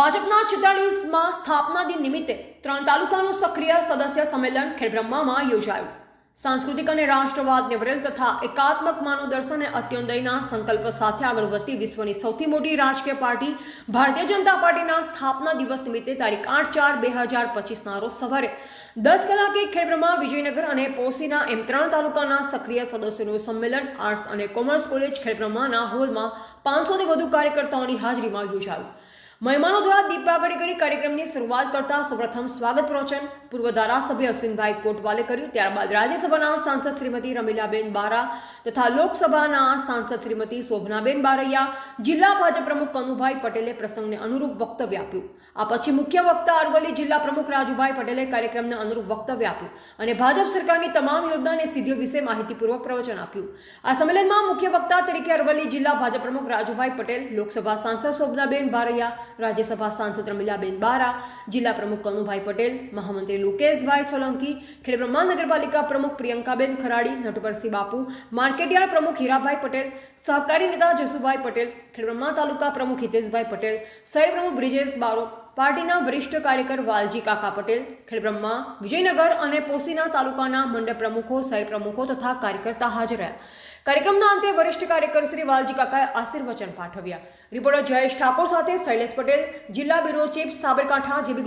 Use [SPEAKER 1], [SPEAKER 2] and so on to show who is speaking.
[SPEAKER 1] ભાજપના છેતાળીસમાં સ્થાપના દિન નિમિત્તે ત્રણ તાલુકાનું સક્રિય સદસ્ય સંમેલન ખેડબ્રહ્મામાં યોજાયું. સાંસ્કૃતિક અને રાષ્ટ્રવાદ નિવરેલ તથા એકાત્મક માનવદર્શન અને અત્યોદયના સંકલ્પ સાથે આગળ વધતી વિશ્વની સૌથી મોટી રાજકીય પાર્ટી ભારતીય જનતા પાર્ટીના સ્થાપના દિવસ નિમિત્તે તારીખ આઠ ચાર બે હજાર પચીસના રોજ સવારે દસ કલાકે ખેડબ્રહ્મા, વિજયનગર અને પોસીના એમ ત્રણ તાલુકાના સક્રિય સદસ્યોનું સંમેલન આર્ટ્સ અને કોમર્સ કોલેજ ખેડબ્રહ્માના હોલમાં પાંચસોથી વધુ કાર્યકર્તાઓની હાજરીમાં યોજાયું. મહેમાનો દ્વારા દીપાગડી કરી કાર્યક્રમની શરૂઆત કરતા સૌપ્રથમ સ્વાગત પ્રવચન પૂર્વ ધારાસભ્ય અશ્વિનભાઈ કોટવાલે કર્યું. ત્યારબાદ રાજ્યસભાના સાંસદ શ્રીમતી રમીલાબેન બારા તથા લોકસભાના સાંસદ શ્રીમતી શોભનાબેન બારૈયા, જિલ્લા ભાજપ પ્રમુખ કનુભાઈ પટેલે પ્રસંગને અનુરૂપ વક્તવ્ય આપ્યું. આ પછી મુખ્ય વક્તા અરવલ્લી જિલ્લા પ્રમુખ રાજુભાઈ પટેલે કાર્યક્રમને અનુરૂપ વક્તવ્ય આપ્યું અને ભાજપ સરકારની તમામ યોજના અને સિદ્ધિઓ વિશે માહિતીપૂર્વક પ્રવચન આપ્યું. આ સંમેલનમાં મુખ્ય વક્તા તરીકે અરવલ્લી જિલ્લા ભાજપ પ્રમુખ રાજુભાઈ પટેલ, લોકસભા સાંસદ શોભનાબેન બારૈયા રાજ્યસભા સાંસદ રમીલાબેન બારા, જિલ્લા પ્રમુખ કનુભાઈ પટેલ, મહામંત્રી લુકેશભાઈ સોલંકી, ખેડબ્રહ્મા નગરપાલિકા પ્રમુખ પ્રિયંકાબેન ખરાડી, નટવરસિંહ બાપુ, માર્કેટયાર્ડ પ્રમુખ હીરાભાઈ પટેલ, સહકારી નેતા જસુભાઈ પટેલ, ખેડબ્રહ્મા તાલુકા પ્રમુખ હિતેશભાઈ પટેલ, શહેર પ્રમુખ બ્રિજેશ બારો પાર્ટીના વરિષ્ઠ કાર્યકર વાલજી કાકા પટેલ, ખેડબ્રહ્મા, વિજયનગર અને પોસીના તાલુકાના મંડળ પ્રમુખો, શહેર પ્રમુખો તથા કાર્યકર્તા હાજર રહ્યા. કાર્યક્રમના અંતે વરિષ્ઠ કાર્યકર શ્રી વાલજી કાકાએ આશીર્વચન પાઠવ્યા. રિપોર્ટર જયેશ ઠાકોર સાથે શૈલેષ પટેલ, જિલ્લા બ્યુરો ચીફ સાબરકાંઠા, જેબી